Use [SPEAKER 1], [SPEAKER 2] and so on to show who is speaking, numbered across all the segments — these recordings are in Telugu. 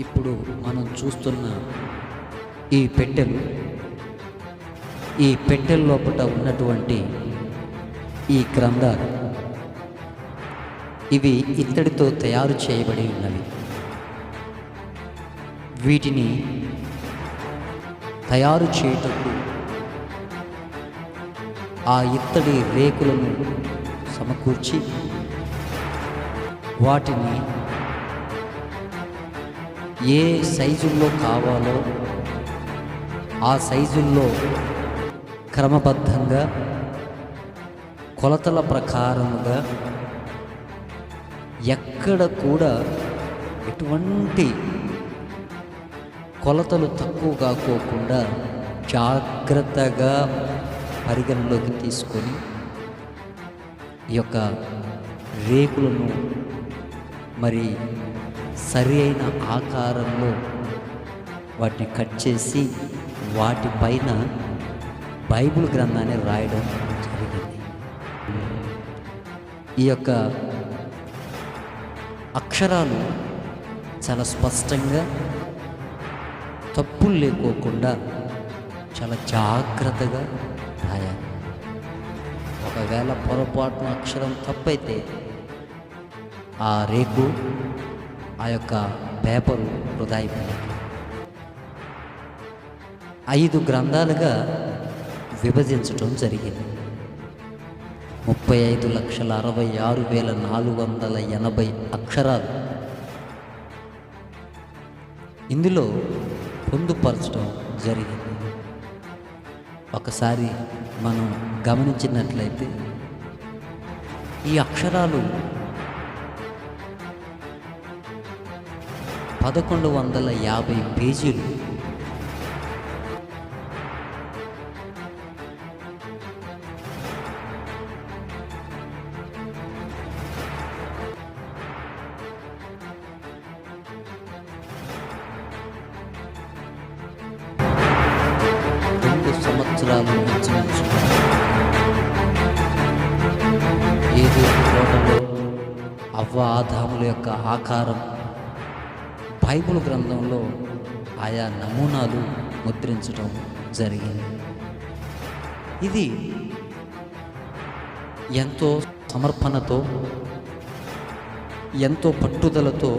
[SPEAKER 1] ఇప్పుడు మనం చూస్తున్న ఈ పెట్టెలు ఈ పెట్టెల లోపల ఉన్నటువంటి ఈ గ్రంథాలు ఇవి ఇత్తడితో తయారు చేయబడి ఉన్నవి. వీటిని తయారు చేయుటకు ఆ ఇత్తడి రేకులను సమకూర్చి వాటిని ఏ సైజుల్లో కావాలో ఆ సైజుల్లో క్రమబద్ధంగా కొలతల ప్రకారముగా ఎక్కడ కూడా ఎటువంటి కొలతలు తక్కువ కాకోకుండా జాగ్రత్తగా పరిగణలోకి తీసుకొని ఈ యొక్క రేకులను మరి సరి అయిన ఆకారంలో వాటిని కట్ చేసి వాటిపైన బైబిల్ గ్రంథాన్ని రాయడం జరిగింది. ఈ యొక్క అక్షరాలు చాలా స్పష్టంగా తప్పులు లేకోకుండా చాలా జాగ్రత్తగా రాయాలి. ఒకవేళ పొరపాటున అక్షరం తప్పైతే ఆ రేకు ఆ యొక్క పేపరు వృధా అయిపోయింది ఐదు గ్రంథాలుగా విభజించటం జరిగింది. ముప్పై ఐదు లక్షల అరవై ఆరు వేల నాలుగు వందల ఎనభై అక్షరాలు. ఇందులో పొందుపరచడం జరిగింది. ఒకసారి మనం గమనించినట్లయితే ఈ అక్షరాలు పదకొండు వందల యాభై పేజీలు. రెండు సంవత్సరాలు ఇంచుమించు ఏదో తోటలో అవ్వ ఆదాముల యొక్క ఆకారం ఆయా నమూనాలు ముద్రించడం జరిగింది. ఇది ఎంతో సమర్పణతో ఎంతో పట్టుదలతో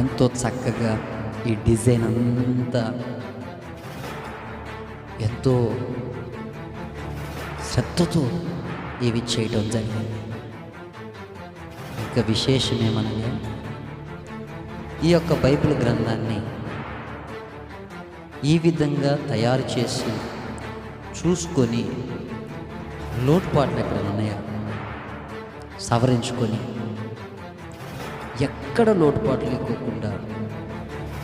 [SPEAKER 1] ఎంతో చక్కగా ఈ డిజైన్ అంతా ఎంతో శ్రద్ధతో ఇవి చేయడం జరిగింది. ఇంకా విశేషమేమనగా ఈ యొక్క బైబిల్ గ్రంథాన్ని ఈ విధంగా తయారు చేసి చూసుకొని లోటుపాట్లు ఎక్కడ ఉన్నాయో సవరించుకొని ఎక్కడ లోటుపాట్లు లేకోకుండా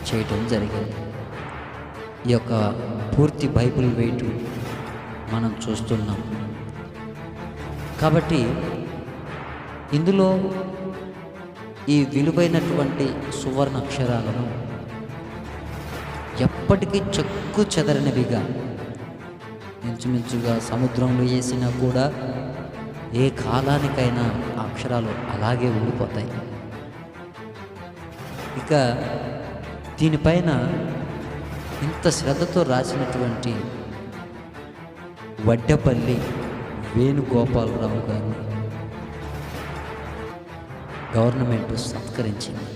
[SPEAKER 1] చేయటం జరిగింది. ఈ యొక్క పూర్తి బైబిల్ వెయిట్ మనం చూస్తున్నాం. కాబట్టి ఇందులో ఈ విలువైనటువంటి సువర్ణ అక్షరాలను ఎప్పటికీ చెక్కు చెదరనివిగా ఇంచుమించుగా సముద్రంలో వేసినా కూడా ఏ కాలానికైనా అక్షరాలు అలాగే ఉండిపోతాయి. ఇక దీనిపైన ఇంత శ్రద్ధతో రాసినటువంటి వడ్డపల్లి వేణుగోపాలరావు గారు గవర్నమెంట్ సత్కరించింది.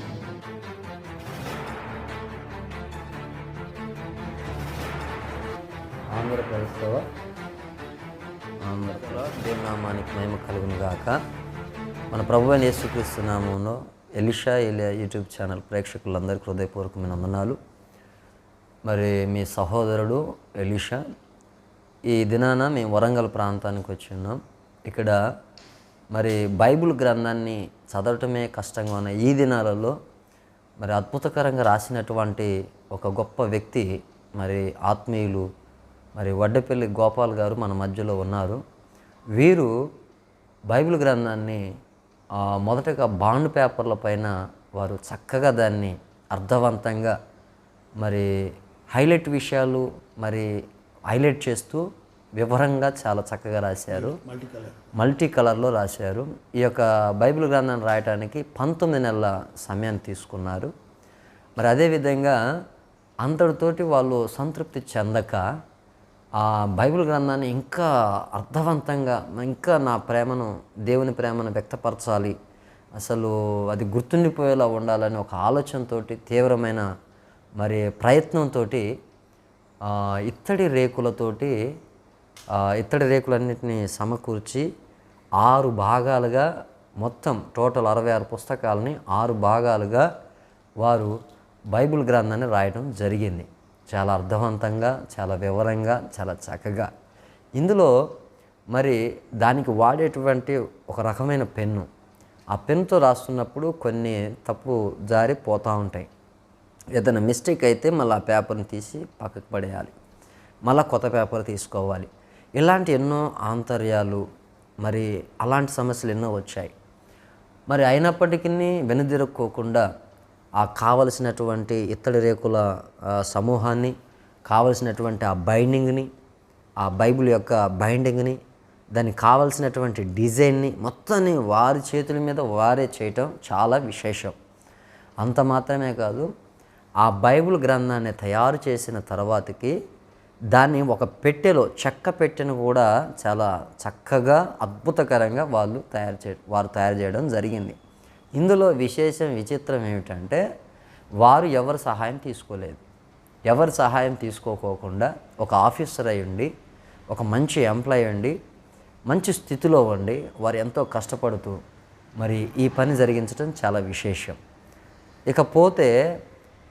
[SPEAKER 2] ఆంధ్రప్రదేశ్లో ఆంధ్రలో దేవునామానికి మహిమ కలుగును గాక. మన ప్రభు అని యేసుక్రీస్తు నామంలో ఎలిషా ఎలియా యూట్యూబ్ ఛానల్ ప్రేక్షకులందరికీ హృదయపూర్వకమైన వందనాలు మరి మీ సహోదరుడు ఎలిషా ఈ దినాన మేము వరంగల్ ప్రాంతానికి వచ్చి ఉన్నాం. ఇక్కడ మరి బైబిల్ గ్రంథాన్ని చదవటమే కష్టంగా ఉన్న ఈ దినాలలో మరి అద్భుతకరంగా రాసినటువంటి ఒక గొప్ప వ్యక్తి మరి ఆత్మీయులు మరి వడ్డపల్లి గోపాల్ గారు మన మధ్యలో ఉన్నారు. వీరు బైబిల్ గ్రంథాన్ని మొదటగా బాండ్ పేపర్ల పైన వారు చక్కగా దాన్ని అర్థవంతంగా మరి హైలైట్ విషయాలు మరి హైలైట్ చేస్తూ వివరంగా చాలా చక్కగా రాశారు. మల్టీ కలర్లో రాశారు. ఈ యొక్క బైబిల్ గ్రంథాన్ని రాయడానికి పంతొమ్మిది నెలల సమయాన్ని తీసుకున్నారు.
[SPEAKER 1] మరి అదేవిధంగా అంతటితోటి వాళ్ళు సంతృప్తి చెందక ఆ బైబిల్ గ్రంథాన్ని ఇంకా అర్థవంతంగా ఇంకా నా ప్రేమను దేవుని ప్రేమను వ్యక్తపరచాలి. అసలు అది గుర్తుండిపోయేలా ఉండాలని ఒక ఆలోచనతోటి తీవ్రమైన మరి ప్రయత్నంతో ఇత్తడి రేకులతోటి ఇత్తడి రేకులన్నింటినీ సమకూర్చి ఆరు భాగాలుగా మొత్తం టోటల్ అరవై ఆరు పుస్తకాలని ఆరు భాగాలుగా వారు బైబిల్ గ్రంథాన్ని రాయడం జరిగింది. చాలా అర్థవంతంగా చాలా వివరంగా చాలా చక్కగా. ఇందులో మరి దానికి వాడేటువంటి ఒక రకమైన పెన్ను. ఆ పెన్నుతో రాస్తున్నప్పుడు కొన్ని తప్పు జారి పోతూ ఉంటాయి. ఏదైనా మిస్టేక్ అయితే మళ్ళీ ఆ పేపర్ని తీసి పక్కకు పడేయాలి. మళ్ళీ కొత్త పేపర్ తీసుకోవాలి. ఇలాంటి ఎన్నో ఆంతర్యాలు మరి అలాంటి సమస్యలు ఎన్నో వచ్చాయి. మరి అయినప్పటికీ వెనుదిరక్కోకుండా ఆ కావలసినటువంటి ఇత్తడి రేకుల సమూహాన్ని కావలసినటువంటి ఆ బైండింగ్ని ఆ బైబిల్ యొక్క బైండింగ్ని దానికి కావలసినటువంటి డిజైన్ని మొత్తాన్ని వారి చేతుల మీద వారే చేయటం చాలా విశేషం. అంత మాత్రమే కాదు ఆ బైబిల్ గ్రంథాన్ని తయారు చేసిన తర్వాతకి దాన్ని ఒక పెట్టెలో చెక్క పెట్టెను కూడా చాలా చక్కగా అద్భుతకరంగా వాళ్ళు తయారు చే వారు తయారు చేయడం జరిగింది. ఇందులో విశేషం విచిత్రం ఏమిటంటే వారు ఎవరి సహాయం తీసుకోలేదు. ఎవరి సహాయం తీసుకోకోకుండా ఒక ఆఫీసర్ అయి ఉండి ఒక మంచి ఎంప్లాయ్ ఉండి మంచి స్థితిలో ఉండి వారు ఎంతో కష్టపడుతూ మరి ఈ పని జరిగించడం చాలా విశేషం. ఇకపోతే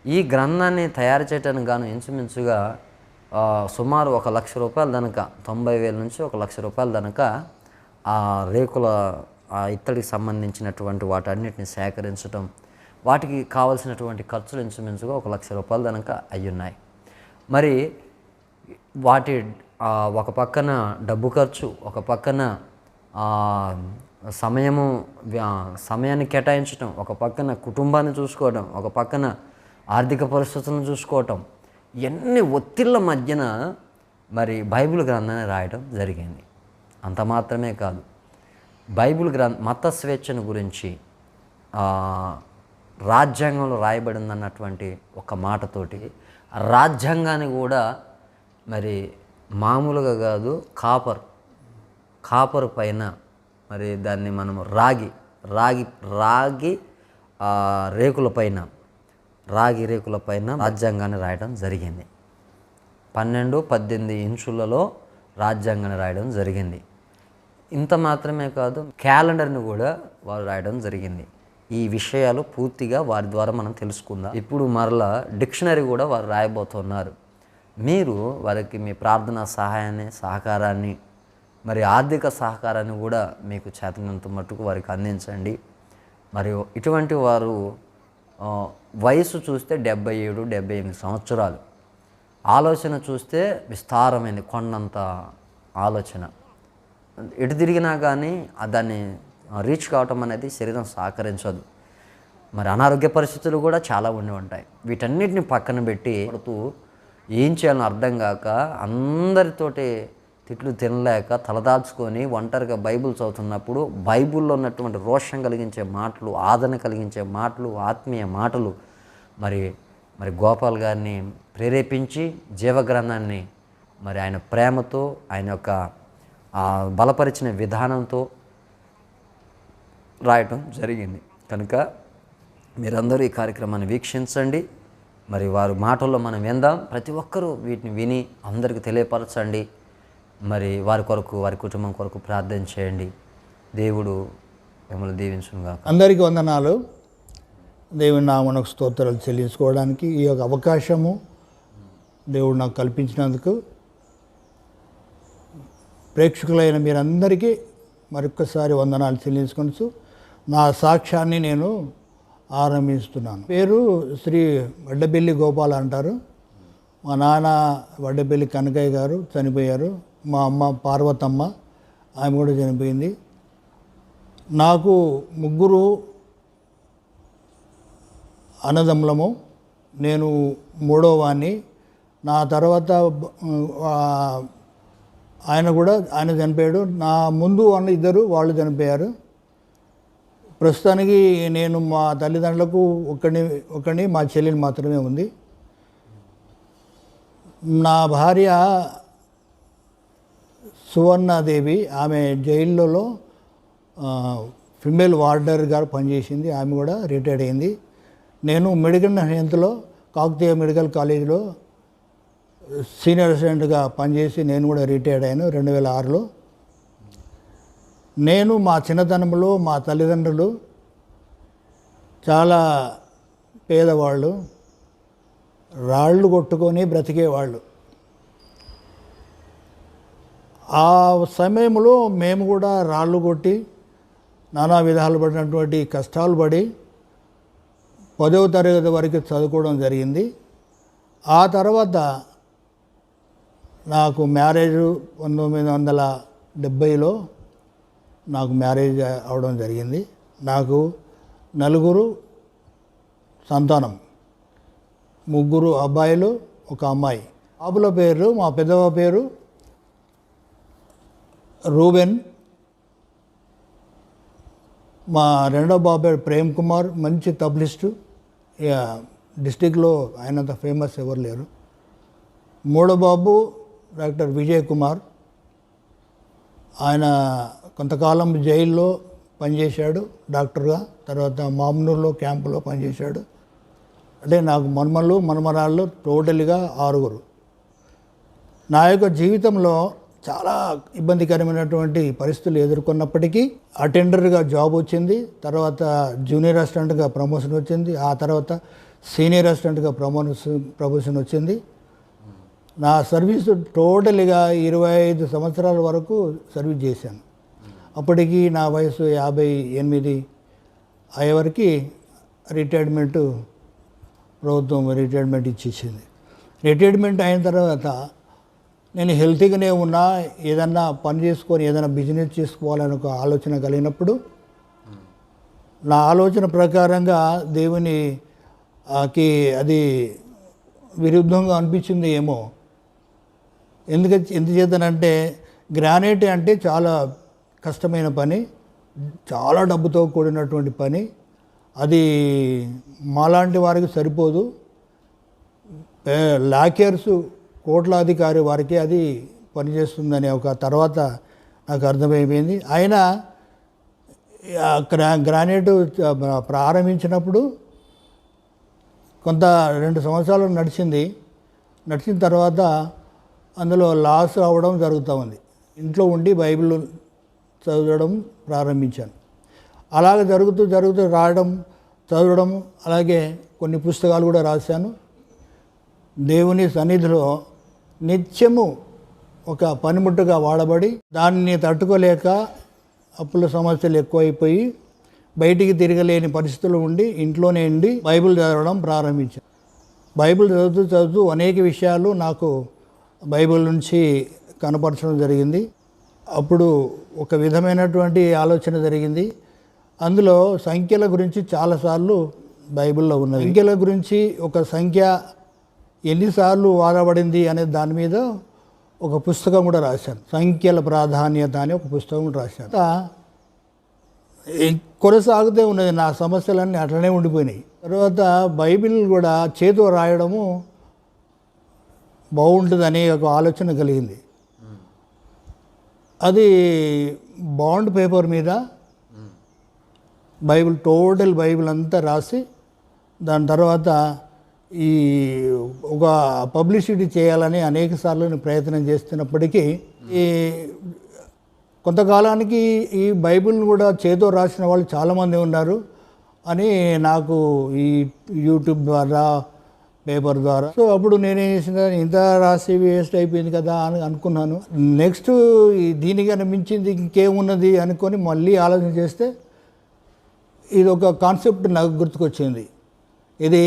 [SPEAKER 1] ఈ గ్రంథాన్ని తయారు చేయడానికి గాను ఇంచుమించుగా సుమారు ఒక లక్ష రూపాయలు దనక తొంభై వేల నుంచి ఒక లక్ష రూపాయలు దనక ఆ రేకుల ఆ ఇత్తడికి సంబంధించినటువంటి వాటన్నిటిని సేకరించడం వాటికి కావలసినటువంటి ఖర్చులు ఇంచుమించుగా ఒక లక్ష రూపాయలు దనక అయ్యున్నాయి. మరి వాటి ఒక పక్కన డబ్బు ఖర్చు ఒక పక్కన సమయము సమయాన్ని కేటాయించడం ఒక పక్కన కుటుంబాన్ని చూసుకోవడం ఒక పక్కన ఆర్థిక పరిస్థితులను చూసుకోవటం ఎన్ని ఒత్తిళ్ళ మధ్యన మరి బైబిల్ గ్రంథాన్ని రాయడం జరిగింది. అంత మాత్రమే కాదు. బైబిల్ గ్రంథ మత స్వేచ్ఛను గురించి రాజ్యాంగంలో రాయబడిందన్నటువంటి ఒక మాటతోటి రాజ్యాంగాన్ని కూడా మరి మామూలుగా కాదు కాపర్ కాపర్ పైన మరి దాన్ని మనం రాగి రాగి రాగి రేకుల పైన రాగి రేకుల పైన రాజ్యాంగాన్ని రాయడం జరిగింది. పన్నెండు పద్దెనిమిది ఇంచులలో రాజ్యాంగాన్ని రాయడం జరిగింది. ఇంత మాత్రమే కాదు క్యాలెండర్ని కూడా వారు రాయడం జరిగింది. ఈ విషయాలు పూర్తిగా వారి ద్వారా మనం తెలుసుకుందాం. ఇప్పుడు మరలా డిక్షనరీ కూడా వారు రాయబోతున్నారు. మీరు వారికి మీ ప్రార్థనా సహాయాన్ని సహకారాన్ని మరి ఆర్థిక సహకారాన్ని కూడా మీకు చేతనంత మట్టుకు వారికి అందించండి. మరియు ఇటువంటి వారు వయసు చూస్తే డెబ్బై ఏడు డెబ్బై ఎనిమిది సంవత్సరాలు. ఆలోచన చూస్తే విస్తారమైంది కొండంత ఆలోచన. ఎటు తిరిగినా కానీ దాన్ని రీచ్ కావటం అనేది శరీరం సహకరించదు. మరి అనారోగ్య పరిస్థితులు కూడా చాలా ఉండి ఉంటాయి. వీటన్నిటిని పక్కన పెట్టి పడుతూ ఏం చేయాలని అర్థం కాక అందరితోటి తిట్లు తినలేక తలదాల్చుకొని ఒంటరిగా బైబుల్ చదువుతున్నప్పుడు బైబిల్లో ఉన్నటువంటి రోషం కలిగించే మాటలు ఆదరణ కలిగించే మాటలు ఆత్మీయ మాటలు మరి మరి గోపాల్ గారిని ప్రేరేపించి జీవగ్రంథాన్ని మరి ఆయన ప్రేమతో ఆయన యొక్క బలపరిచిన విధానంతో రాయటం జరిగింది. కనుక మీరందరూ ఈ కార్యక్రమాన్ని వీక్షించండి. మరి వారి మాటల్లో మనం విందాం. ప్రతి ఒక్కరూ వీటిని విని అందరికీ తెలియపరచండి. మరి వారి కొరకు వారి కుటుంబం కొరకు ప్రార్థన చేయండి. దేవుడు మిమ్మల్ని దీవించుగా
[SPEAKER 2] అందరికీ వందనాలు. దేవుని నామనకు స్తోత్రాలు చెల్లించుకోవడానికి ఈ యొక్క అవకాశము దేవుడు నాకు కల్పించినందుకు ప్రేక్షకులైన మీరందరికీ మరొక్కసారి వందనాలు చెల్లించుకొనచ్చు నా సాక్ష్యాన్ని నేను ఆరంభిస్తున్నాను. పేరు శ్రీ వడ్డబెల్లి గోపాల్ అంటారు. మా నాన్న వడ్డబెల్లి కనకయ్య గారు చనిపోయారు. మా అమ్మ పార్వతమ్మ ఆమె కూడా చనిపోయింది. నాకు ముగ్గురు అన్నదమ్ములము. నేను మూడోవాణ్ణి. నా తర్వాత ఆయన కూడా ఆయన చనిపోయాడు. నా ముందు అన్న ఇద్దరు వాళ్ళు చనిపోయారు. ప్రస్తుతానికి నేను మా తల్లిదండ్రులకు ఒకడిని ఒక్కడిని మా చెల్లెలు మాత్రమే ఉంది. నా భార్య సువర్ణాదేవి ఆమె జైల్లో ఫిమేల్ వార్డర్ గారు పనిచేసింది. ఆమె కూడా రిటైర్డ్ అయింది. నేను మెడికల్ హెల్త్లో కాకతీయ మెడికల్ కాలేజీలో సీనియర్ అసిస్టెంట్గా పనిచేసి నేను కూడా రిటైర్డ్ అయ్యాను రెండు వేల ఆరులో. నేను మా చిన్నతనంలో మా తల్లిదండ్రులు చాలా పేదవాళ్ళు రాళ్ళు కొట్టుకొని బ్రతికేవాళ్ళు. ఆ సమయంలో మేము కూడా రాళ్ళు కొట్టి నానా విధాలు పడినటువంటి కష్టాలు పడి పదవ తరగతి వరకు చదువుకోవడం జరిగింది. ఆ తర్వాత నాకు మ్యారేజ్ పంతొమ్మిది వందల డెబ్భైలో నాకు మ్యారేజ్ అవడం జరిగింది. నాకు నలుగురు సంతానం ముగ్గురు అబ్బాయిలు ఒక అమ్మాయి. బాబుల పేరు మా పెద్దవ పేరు రూబెన్ మా రెండో బాబాయ్ ప్రేమ్ కుమార్ మంచి తబ్లిస్టు డిస్టిక్లో ఆయనంత ఫేమస్ ఎవరు లేరు. మూడో బాబు డాక్టర్ విజయ్ కుమార్. ఆయన కొంతకాలం జైల్లో పనిచేశాడు డాక్టర్గా తర్వాత మామూలులో క్యాంపులో పనిచేశాడు. అంటే నాకు మన్మలు మన్మరాళ్ళు టోటల్గా ఆరుగురు. నా యొక్క జీవితంలో చాలా ఇబ్బందికరమైనటువంటి పరిస్థితులు ఎదుర్కొన్నప్పటికీ అటెండర్గా జాబ్ వచ్చింది తర్వాత జూనియర్ అసిస్టెంట్గా ప్రమోషన్ వచ్చింది ఆ తర్వాత సీనియర్ అసిస్టెంట్గా ప్రమోషన్ ప్రమోషన్ వచ్చింది. నా సర్వీస్ టోటల్గా ఇరవై ఐదు సంవత్సరాల వరకు సర్వీస్ చేశాను. అప్పటికి నా వయసు యాభై ఎనిమిది అయ్యేవరకు రిటైర్మెంట్ ప్రభుత్వం రిటైర్మెంట్ ఇచ్చేసింది. రిటైర్మెంట్ అయిన తర్వాత నేను హెల్తీగానే ఉన్నా ఏదన్నా పని చేసుకొని ఏదైనా బిజినెస్ చేసుకోవాలని ఒక ఆలోచన కలిగినప్పుడు నా ఆలోచన ప్రకారంగా దేవుని ఆకి అది విరుద్ధంగా అనిపించింది ఏమో. ఎందుకు ఎందుచేతనంటే గ్రానైట్ అంటే చాలా కష్టమైన పని చాలా డబ్బుతో కూడినటువంటి పని అది మాలాంటి వారికి సరిపోదు. లాకేర్స్ కోట్లాధికారి వారికి అది పనిచేస్తుందనే ఒక తర్వాత నాకు అర్థమైపోయింది. ఆయన గ్రా గ్రానైట్ ప్రారంభించినప్పుడు కొంత రెండు సంవత్సరాలు నడిచింది. నడిచిన తర్వాత అందులో లాస్ అవ్వడం జరుగుతూ ఉంది. ఇంట్లో ఉండి బైబిల్ చదవడం ప్రారంభించాను. అలాగే జరుగుతూ జరుగుతూ రాయడం చదవడం అలాగే కొన్ని పుస్తకాలు కూడా రాశాను. దేవుని సన్నిధిలో నిత్యము ఒక పనిముట్టుగా వాడబడి దాన్ని తట్టుకోలేక అప్పుల సమస్యలు ఎక్కువైపోయి బయటికి తిరగలేని పరిస్థితులు ఉండి ఇంట్లోనే ఉండి బైబిల్ చదవడం ప్రారంభించాను బైబిల్ చదువుతూ చదువుతూ అనేక విషయాలు నాకు బైబిల్ నుంచి కనపరచడం జరిగింది. అప్పుడు ఒక విధమైనటువంటి ఆలోచన జరిగింది. అందులో సంఖ్యల గురించి చాలాసార్లు బైబిల్లో ఉన్నది సంఖ్యల గురించి ఒక సంఖ్య ఎన్నిసార్లు వాడబడింది అనే దాని మీద ఒక పుస్తకం కూడా రాశాను. సంఖ్యల ప్రాధాన్యత అని ఒక పుస్తకం కూడా రాశాను. కొనసాగుతూ ఉన్నది. నా సమస్యలన్నీ అట్లనే ఉండిపోయినాయి. తర్వాత బైబిల్ కూడా చేతితో రాయడము బాగుంటుందని ఒక ఆలోచన కలిగింది. అది బాండ్ పేపర్ మీద బైబిల్ టోటల్ బైబిల్ అంతా రాసి దాని తర్వాత ఈ ఒక పబ్లిసిటీ చేయాలని అనేక సార్లు నేను ప్రయత్నం చేస్తున్నప్పటికీ ఈ కొంతకాలానికి ఈ బైబిల్ని కూడా చేతో రాసిన వాళ్ళు చాలామంది ఉన్నారు అని నాకు ఈ యూట్యూబ్ ద్వారా పేపర్ ద్వారా. సో అప్పుడు నేనేం చేసిన ఇంత రాసి వేస్ట్ అయిపోయింది కదా అని అనుకున్నాను. నెక్స్ట్ దీనికన్నా మించింది ఇంకేమున్నది అనుకొని మళ్ళీ ఆలోచన చేస్తే ఇది ఒక కాన్సెప్ట్ నాకు గుర్తుకొచ్చింది. ఇది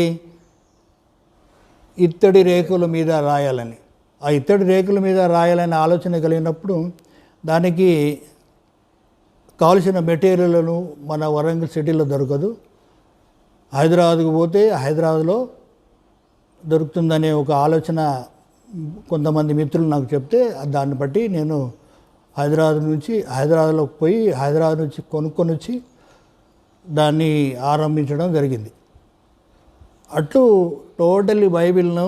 [SPEAKER 2] ఇత్తడి రేకుల మీద రాయాలని. ఆ ఇత్తడి రేకుల మీద రాయాలనే ఆలోచన కలిగినప్పుడు దానికి కావలసిన మెటీరియల్ను మన వరంగల్ సిటీలో దొరకదు. హైదరాబాద్కు పోతే హైదరాబాద్లో దొరుకుతుందనే ఒక ఆలోచన కొంతమంది మిత్రులు నాకు చెప్తే దాన్ని బట్టి నేను హైదరాబాద్ నుంచి హైదరాబాద్లోకి పోయి హైదరాబాద్ నుంచి కొనుక్కొని వచ్చి దాన్ని ఆరంభించడం జరిగింది. అట్లు టోటల్లీ బైబిల్ను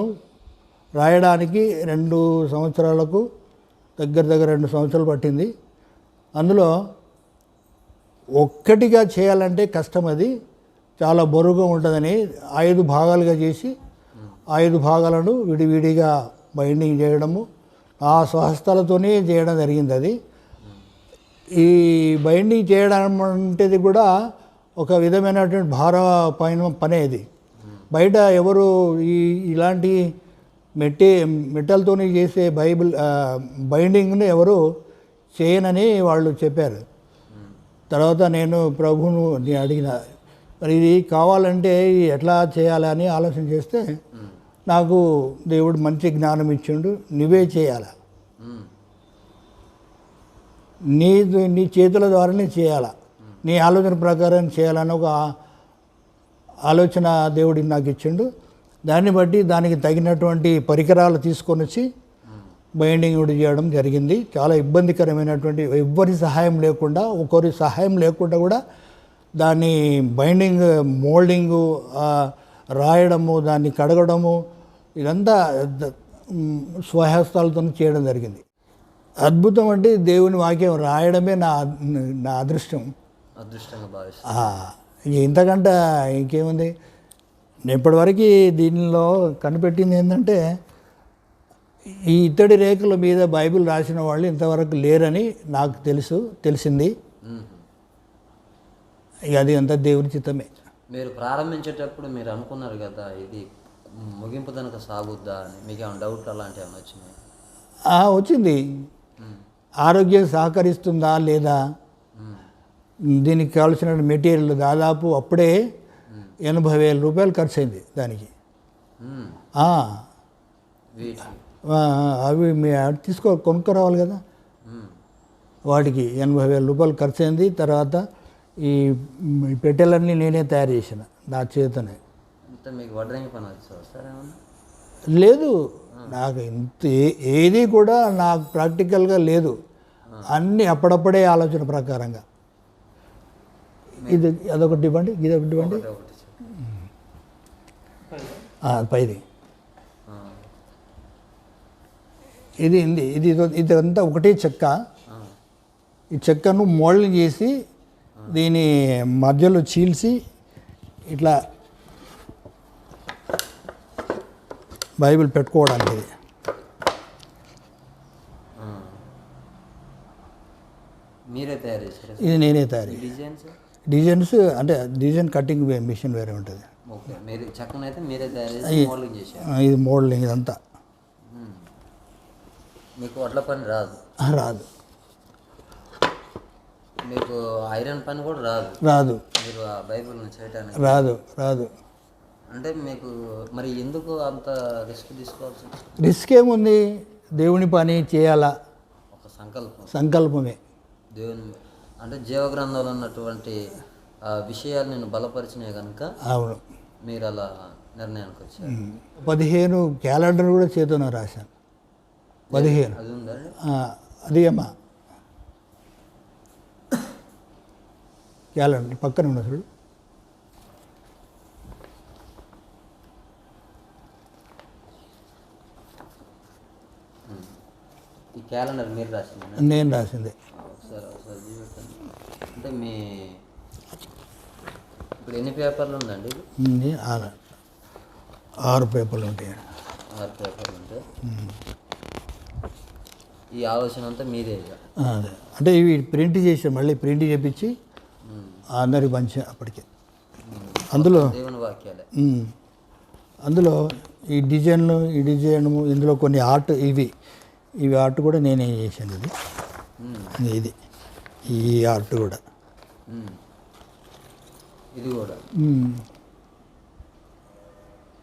[SPEAKER 2] రాయడానికి రెండు సంవత్సరాలకు దగ్గర దగ్గర రెండు సంవత్సరాలు పట్టింది. అందులో ఒక్కటిగా చేయాలంటే కష్టం అది. చాలా బరువుగా ఉంటుందని ఐదు భాగాలుగా చేసి ఐదు భాగాలను విడివిడిగా బైండింగ్ చేయడము ఆ స్వహస్తాలతోనే చేయడం జరిగింది అది. ఈ బైండింగ్ చేయడం అంటేది కూడా ఒక విధమైనటువంటి భార పైన పనే ఇది బయట ఎవరు ఈ ఇలాంటి మెట్టి మెట్టలతోని చేసే బైబిల్ బైండింగ్ను బైండింగ్ని ఎవరు చేయనని వాళ్ళు చెప్పారు. తర్వాత నేను ప్రభువును అడిగిన మరి ఇది కావాలంటే ఎట్లా చేయాలని ఆలోచన చేస్తే నాకు దేవుడు మంచి జ్ఞానం ఇచ్చిండు నువ్వే చేయాలా. నీ నీ చేతుల ద్వారానే చేయాలా. నీ ఆలోచన ప్రకారం చేయాలని ఒక ఆలోచన దేవుడు నాకు ఇచ్చిండు. దాన్ని బట్టి దానికి తగినటువంటి పరికరాలు తీసుకొని వచ్చి బైండింగ్ చేయడం జరిగింది. చాలా ఇబ్బందికరమైనటువంటి ఎవ్వరి సహాయం లేకుండా ఒకరి సహాయం లేకుండా కూడా దాన్ని బైండింగ్ మోల్డింగు రాయడము దాన్ని కడగడము ఇదంతా స్వహస్తాలతో చేయడం జరిగింది. అద్భుతం అంటే దేవుని వాక్యం రాయడమే నా నా అదృష్టం.
[SPEAKER 1] అదృష్టంగా
[SPEAKER 2] ఇంక ఇంతకంటే ఇంకేముంది? నేను ఇప్పటివరకు దీనిలో కనిపెట్టింది ఏంటంటే ఈ ఇత్తడి రేకుల మీద బైబిల్ రాసిన వాళ్ళు ఇంతవరకు లేరని నాకు తెలుసు తెలిసింది. అది అంతా దేవుని చిత్తమే.
[SPEAKER 1] మీరు ప్రారంభించేటప్పుడు మీరు అనుకున్నారు కదా ఇది ముగింపు తనక సాగుద్దా అని? మీకు ఏమైనా డౌట్ అలాంటివి ఏమైనా వచ్చినాయి?
[SPEAKER 2] ఆ, వచ్చింది. ఆరోగ్యం సహకరిస్తుందా లేదా? దీనికి కావాల్సిన మెటీరియల్ దాదాపు అప్పుడే ఎనభై వేల రూపాయలు ఖర్చు అయింది దానికి అవి మీ తీసుకో కొనుక్కరావాలి కదా. వాటికి ఎనభై వేల రూపాయలు ఖర్చు అయింది తర్వాత ఈ పెట్టెలన్నీ నేనే తయారు చేసిన నా చేతనే లేదు. నాకు ఇంత ఏది కూడా నాకు ప్రాక్టికల్గా లేదు. అన్నీ అప్పుడప్పుడే ఆలోచన ప్రకారంగా. ఇది అదొకటి ఇవ్వండి ఇది ఒకటి ఇవ్వండి పైది. ఇది. ఇది ఇదో- ఇది అంతా ఒకటే చెక్క. ఈ చెక్కను మోల్డింగ్ చేసి దీని మధ్యలో చీల్చి ఇట్లా బైబిల్ పెట్టుకోవడానికి ఇది.
[SPEAKER 1] మీరే తయారు చేశారు?
[SPEAKER 2] ఇది నేనే తయారు
[SPEAKER 1] ఈ డిజైన్స్?
[SPEAKER 2] డిజైన్స్ అంటే డిజైన్ కటింగ్ మిషన్ వేరే ఉంటుంది. ఇది మోడలింగ్ ఇదంతా.
[SPEAKER 1] మీకు వడ్ల పని రాదు.
[SPEAKER 2] రాదు.
[SPEAKER 1] మీకు ఐరన్ పని కూడా రాదు.
[SPEAKER 2] రాదు.
[SPEAKER 1] మీరు ఆ బైబిల్ని చేయటానికి.
[SPEAKER 2] రాదు రాదు.
[SPEAKER 1] అంటే మీకు మరి ఎందుకు అంత రిస్క్ తీసుకోవాల్సి?
[SPEAKER 2] రిస్క్ ఏముంది? దేవుని పని చేయాలా?
[SPEAKER 1] ఒక సంకల్పం.
[SPEAKER 2] సంకల్పమే.
[SPEAKER 1] దేవుని అంటే జీవగ్రంథంలో ఉన్నటువంటి ఆ విషయాలు నేను బలపరిచినాయి కనుక
[SPEAKER 2] అవును.
[SPEAKER 1] మీరు అలా నిర్ణయానికి వచ్చారు.
[SPEAKER 2] పదిహేను క్యాలెండర్ కూడా చేతున రాశాను. పదిహేను.
[SPEAKER 1] అది ఉందండి
[SPEAKER 2] ఆ, అది అమ్మా క్యాలెండర్ పక్కన ఉన్న చూడు.
[SPEAKER 1] ఈ క్యాలెండర్ మీరు రాసింది?
[SPEAKER 2] నేను రాసింది.
[SPEAKER 1] అంటే మీ ఇప్పుడు ఎన్ని పేపర్లు ఉందండి
[SPEAKER 2] ఆరు. ఆరు పేపర్లు ఉంటాయి.
[SPEAKER 1] ఆరు పేపర్లు ఉంటే ఈ ఆలోచన అంతా మీదే
[SPEAKER 2] అదే. అంటే ఇవి ప్రింట్ చేసి మళ్ళీ ప్రింట్ చేపించి. అందరికి పంచా అప్పటికే. అందులో
[SPEAKER 1] దేవుని వాక్యాలే.
[SPEAKER 2] ఉమ్, అందులో ఈ డిజైన్లు ఈ డిజైన్ ఇందులో కొన్ని ఆర్ట్ ఇవి. ఇవి ఆర్ట్ కూడా నేనే చేశాను ఇది. ఇది. ఈ ఆర్ట్ కూడా.
[SPEAKER 1] ఇది కూడా.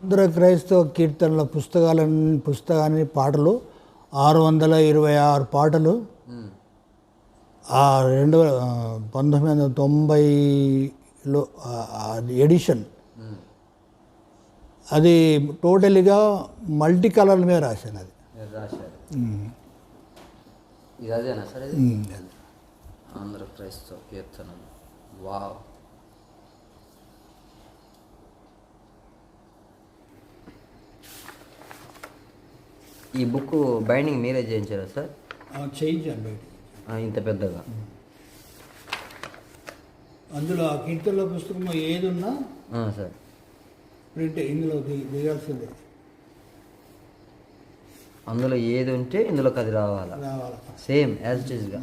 [SPEAKER 2] ఆంధ్ర క్రైస్తవ కీర్తనల పుస్తకాలని పుస్తకాన్ని పాటలు ఆరు వందల ఇరవై ఆరు పాటలు. ఆ రెండు పంతొమ్మిది వందల తొంభైలో ఎడిషన్. అది టోటల్గా మల్టీ కలర్ల మీద రాశాను. అది.
[SPEAKER 1] ఆంధ్ర క్రైస్తవ కీర్తనం. వావ్. ఈ బుక్ బైండింగ్ మీరే చేయించారా సార్? ఇంత పెద్దగా.
[SPEAKER 2] అందులో ఆ కీర్తన పుస్తకం ఏది ఉన్నా
[SPEAKER 1] సార్.
[SPEAKER 2] ప్రింట్ ఇందులో వేయాల్సిందే
[SPEAKER 1] అందులో ఏది ఉంటే ఇందులోకి అది రావాలా? సేమ్ యాజ్ ఇట్ ఈస్గా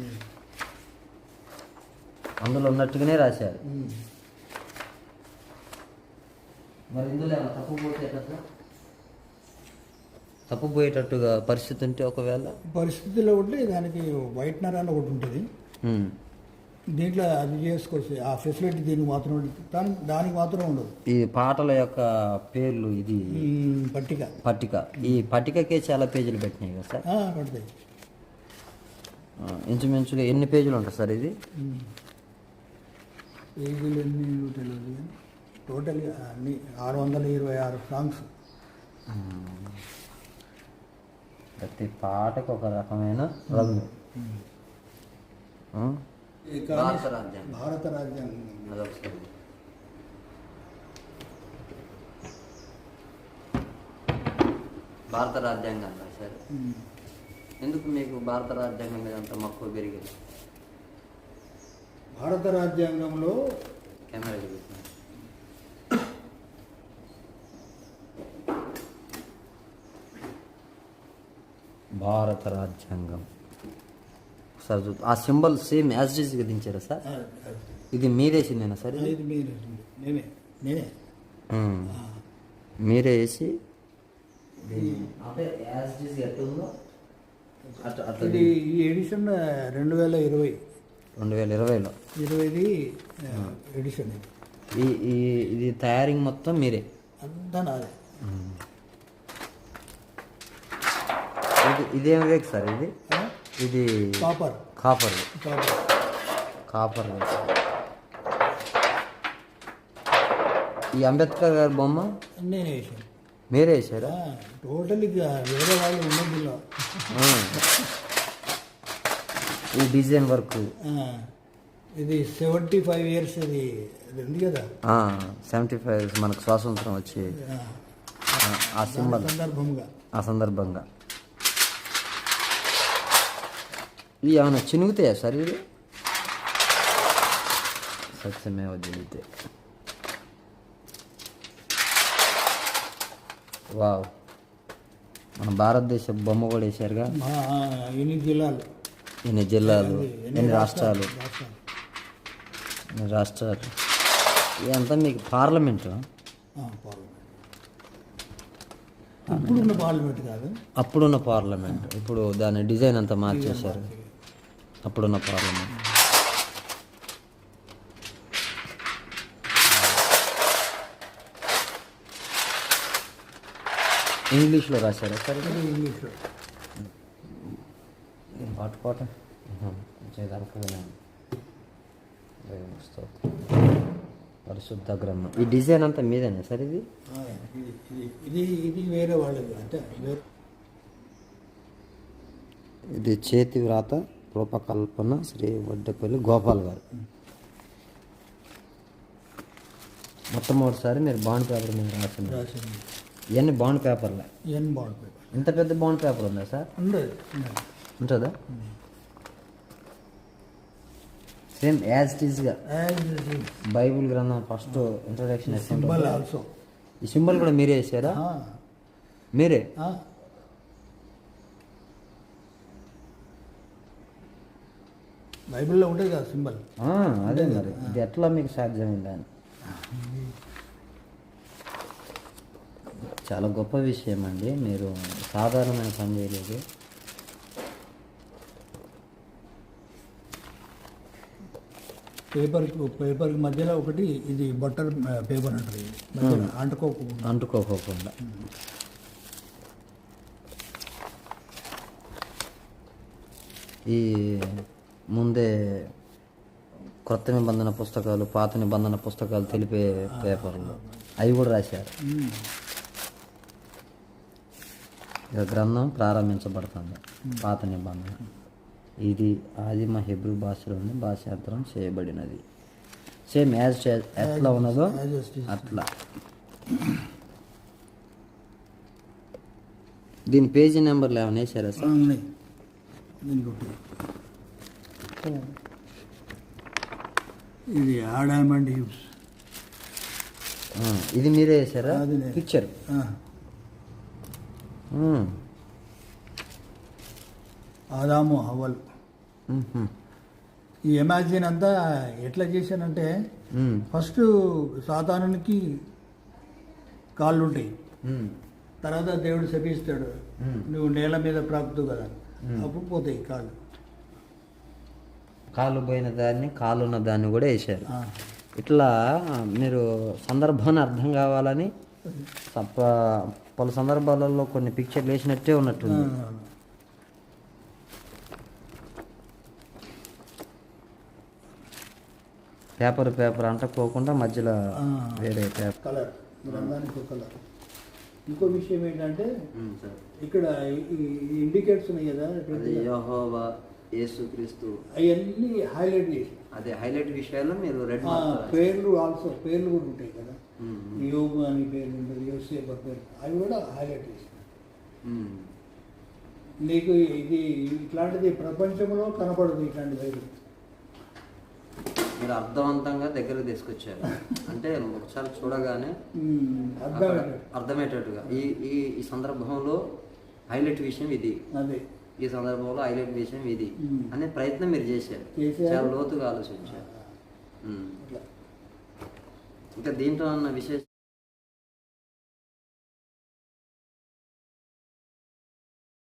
[SPEAKER 1] అందులో ఉన్నట్టుగానే రాశారు. మరి ఇందులో ఏమైనా తప్పు పోతే తప్పు పోయేటట్టుగా పరిస్థితి ఉంటే ఒకవేళ?
[SPEAKER 2] పరిస్థితిలో ఉంటే దానికి వైట్నర్ అని ఒకటి ఉంటుంది. దీంట్లో అది చేసుకోవచ్చు. ఆ ఫెసిలిటీ దీనికి మాత్రం ఉంటుంది దానికి దానికి మాత్రం ఉండదు.
[SPEAKER 1] ఈ పాటల యొక్క పేర్లు ఇది.
[SPEAKER 2] పట్టిక.
[SPEAKER 1] పట్టిక. ఈ పట్టికకే చాలా పేజీలు పెట్టినాయి కదా సార్?
[SPEAKER 2] పడతాయి.
[SPEAKER 1] ఇంచుమించుగా ఎన్ని పేజీలు ఉంటాయి సార్ ఇది?
[SPEAKER 2] పేజీలు ఎన్ని తెలియదు కానీ టోటల్గా అన్ని ఆరు వందల ఇరవై ఆరు సాంగ్స్
[SPEAKER 1] ప్రతి పాటకు ఒక రకమైన రంగు భారత రాజ్యాంగం.
[SPEAKER 2] భారత రాజ్యాంగం.
[SPEAKER 1] భారత రాజ్యాంగం రాశారు. ఎందుకు మీకు భారత రాజ్యాంగం మీద అంత మక్కువ పెరిగింది?
[SPEAKER 2] భారత రాజ్యాంగంలో
[SPEAKER 1] భారత రాజ్యాంగం. సార్ ఆ సింబల్ సేమ్ యాజ్గా దించారా సార్? ఇది మీరేసిందేనా సార్? ఇది?
[SPEAKER 2] మీరు నేనే నేనే.
[SPEAKER 1] ఉమ్. మీరే వేసి?
[SPEAKER 2] ఇది ఈ ఎడిషన్ రెండు వేల ఇరవై.
[SPEAKER 1] రెండు వేల ఇరవైలో.
[SPEAKER 2] ఇరవైది ఎడిషన్ ఇది.
[SPEAKER 1] ఈ ఇది తయారింగ్ మొత్తం మీరే.
[SPEAKER 2] అంతా నాదే.
[SPEAKER 1] ఇది ఇదేం వేక్ సార్ ఇది? ఇది
[SPEAKER 2] కాపర్.
[SPEAKER 1] కాపర్.
[SPEAKER 2] కాపర్.
[SPEAKER 1] ఈ అంబేద్కర్ గారి బొమ్మ?
[SPEAKER 2] నేనే వేసాను
[SPEAKER 1] మీరే వేసారా
[SPEAKER 2] టోటల్ ఇక వేరే వాళ్ళు ఉన్నది ఇలా.
[SPEAKER 1] ఆ. ఈ డిజైన్ వర్క్.
[SPEAKER 2] ఇది సెవెంటీ ఫైవ్ ఇయర్స్ అది ఉంది కదా?
[SPEAKER 1] సెవెంటీ ఫైవ్ మనకు స్వాతంత్రం వచ్చి
[SPEAKER 2] ఆ,
[SPEAKER 1] సింబల్.
[SPEAKER 2] సందర్భంగా.
[SPEAKER 1] ఆ సందర్భంగా. ఇది ఏమైనా చినుగుతాయా సార్ ఇది సత్యమేవ జయితే వావ్. మన భారతదేశ బొమ్మ కూడా వేశారుగా?
[SPEAKER 2] ఆ, ఎన్ని జిల్లాలు.
[SPEAKER 1] ఎన్ని జిల్లాలు ఎన్ని రాష్ట్రాలు?
[SPEAKER 2] రాష్ట్రాలు.
[SPEAKER 1] ఎన్ని రాష్ట్రాలు ఇదంతా మీకు పార్లమెంటు?
[SPEAKER 2] పార్లమెంట్. ఇప్పుడున్న పార్లమెంట్ కాదు.
[SPEAKER 1] అప్పుడున్న పార్లమెంట్. ఇప్పుడు దాని డిజైన్ అంతా మార్చేశారు. అప్పుడున్న పార్లమెంట్. ఇంగ్లీష్లో రాశారా? సార్.
[SPEAKER 2] ఇంగ్లీష్లో.
[SPEAKER 1] పట్టుకోవటం. చేదనుకోలే పరిశుద్ధ గ్రంథం. ఈ డిజైన్ అంతా మీదేనా సార్ ఇది?
[SPEAKER 2] ఇది ఇది వేరే వాళ్ళది అంటే
[SPEAKER 1] ఇది చేతి వ్రాత రూపకల్పన శ్రీ వడ్డపల్లి గోపాల్ గారు. మొట్టమొదటిసారి మీరు బాండ్ పేపర్ మీద రాసింది ఇవన్నీ బాండ్ పేపర్లే?
[SPEAKER 2] ఎన్ బాండ్ పేపర్
[SPEAKER 1] ఇంత పెద్ద బాండ్ పేపర్ ఉందా సార్?
[SPEAKER 2] ఉండదు.
[SPEAKER 1] ఉంటుందా? సేమ్ యాజ్ ఇట్ ఈస్గా. బైబిల్ గ్రంథం ఫస్ట్ ఇంట్రొడక్షన్
[SPEAKER 2] సింబల్ ఆల్సో
[SPEAKER 1] ఈ సింబల్ కూడా మీరే వేసారా మీరే?
[SPEAKER 2] బైబిల్లో ఉంటుంది కదా సింబల్
[SPEAKER 1] అదే మరి. ఇది ఎట్లా మీకు సాధ్యమైందని చాలా గొప్ప విషయం అండి మీరు సాధారణమైన పని చేయలేదు.
[SPEAKER 2] పేపర్ పేపర్ మధ్యలో ఒకటి ఇది బట్టర్ పేపర్ అంటారు ఇది. మధ్యలో అంటుకోకుండా.
[SPEAKER 1] అంటుకోకోకుండా ఈ ముందే క్రొత్త నిబంధన పుస్తకాలు పాత నిబంధన పుస్తకాలు తెలిపే పేపర్లు. అవి కూడా రాశారు. ఇక గ్రంథం ప్రారంభించబడుతుంది పాత నిబంధన. ఇది ఆదిమ హెబ్రూ భాషలోని భాషాంతరం చేయబడినది. సేమ్ యాజ్ ఎట్లా ఉన్నదో. అట్లా. దీని పేజీ నెంబర్లు ఏమైనా వేసారా సార్.
[SPEAKER 2] ఇది
[SPEAKER 1] ఆ, ఇది మీరే వేసారా. పిక్చర్
[SPEAKER 2] ఆదాము హవల్. ఈ ఎమాజిన్ అంతా ఎట్లా చేశానంటే ఫస్ట్ సాతానునికి కాళ్ళు ఉంటాయి తర్వాత దేవుడు శపిస్తాడు. నువ్వు నేల మీద ప్రాప్తు కదా. అప్పుడు పోతాయి కాళ్ళు.
[SPEAKER 1] కాలు పోయిన దాన్ని కాలు ఉన్న దాన్ని కూడా వేసారు
[SPEAKER 2] ఆ.
[SPEAKER 1] ఇట్లా మీరు సందర్భాన్ని అర్థం కావాలని పలు సందర్భాలలో కొన్ని పిక్చర్లు వేసినట్టే ఉన్నట్టుంది. పేపర్ పేపర్ అంటకోకుండా మధ్యలో. వేరే పేపర్.
[SPEAKER 2] కలర్ గ్రంథానికి ఒక కలర్. ఇంకో విషయం ఏంటంటే ఇక్కడ ఇండికేట్స్ ఉన్నాయి కదా
[SPEAKER 1] యహోవా యేసుక్రీస్తు.
[SPEAKER 2] అవన్నీ హైలైట్ చేసి.
[SPEAKER 1] అదే హైలైట్ విషయాలు మీరు రెడ్
[SPEAKER 2] పేర్లు ఆల్సో పేర్లు కూడా ఉంటాయి కదా. యోగు అని పేర్లు ఉంటుంది యోసేఫ్ అని పేరు. అవి కూడా హైలైట్ చేసి. నీకు ఇది ఇట్లాంటిది ప్రపంచంలో కనపడదు ఇట్లాంటి బైబిల్.
[SPEAKER 1] మీరు అర్థవంతంగా దగ్గరకు తీసుకొచ్చారు. అంటే ఒకసారి చూడగానే అర్థమయ్యేటట్టుగా. ఈ ఈ ఈ సందర్భంలో హైలైట్ విషయం ఇది. ఈ సందర్భంలో హైలైట్ విషయం ఇది. అనే ప్రయత్నం మీరు చేశారు. చాలా లోతుగా ఆలోచించారు. ఇంకా దీంట్లో ఉన్న విశేష